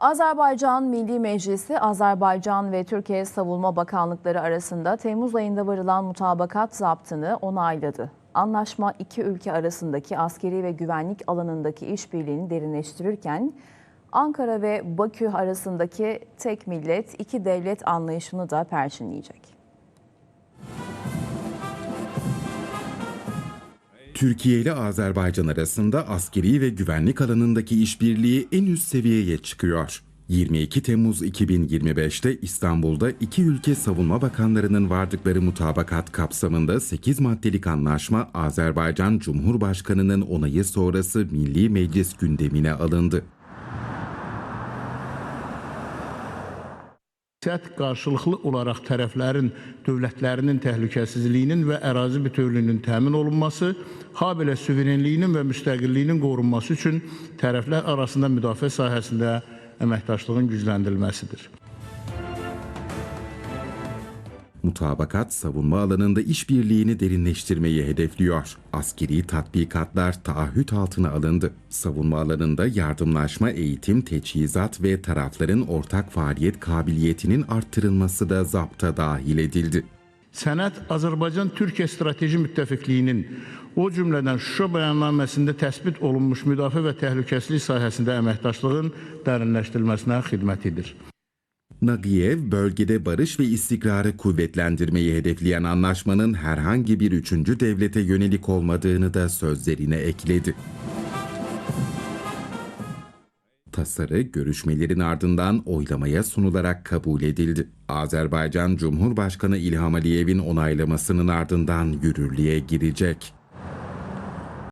Azerbaycan Milli Meclisi, Azerbaycan ve Türkiye Savunma Bakanlıkları arasında Temmuz ayında varılan mutabakat zaptını onayladı. Anlaşma iki ülke arasındaki askeri ve güvenlik alanındaki işbirliğini derinleştirirken Ankara ve Bakü arasındaki tek millet, iki devlet anlayışını da perçinleyecek. Türkiye ile Azerbaycan arasında askeri ve güvenlik alanındaki işbirliği en üst seviyeye çıkıyor. 22 Temmuz 2025'te İstanbul'da iki ülke savunma bakanlarının vardıkları mutabakat kapsamında 8 maddelik anlaşma Azerbaycan Cumhurbaşkanı'nın onayı sonrası Milli Meclis gündemine alındı. Sət qarşılıqlı olaraq tərəflərin dövlətlərinin təhlükəsizliyinin və ərazi bütövlüyünün təmin olunması, habelə suverenliyinin və müstəqilliyinin qorunması üçün tərəflər arasında müdafiə sahəsində əməkdaşlığın gücləndirilməsidir. Mutabakat savunma alanında işbirliğini derinleştirmeyi hedefliyor. Askeri tatbikatlar taahhüt altına alındı. Savunma alanında yardımlaşma, eğitim, teçhizat ve tarafların ortak faaliyet kabiliyetinin arttırılması da zapta dahil edildi. Sənəd Azərbaycan-Türkiyə strateji müttəfiqliyinin, o cümlədən Şuşa bəyannaməsində təsbit olunmuş müdafiə və təhlükəsizlik sahəsində əməkdaşlığın dərinləşdirilməsinə xidmət edir. Nagiyev, bölgede barış ve istikrarı kuvvetlendirmeyi hedefleyen anlaşmanın herhangi bir üçüncü devlete yönelik olmadığını da sözlerine ekledi. Tasarı görüşmelerin ardından oylamaya sunularak kabul edildi. Azerbaycan Cumhurbaşkanı İlham Aliyev'in onaylamasının ardından yürürlüğe girecek.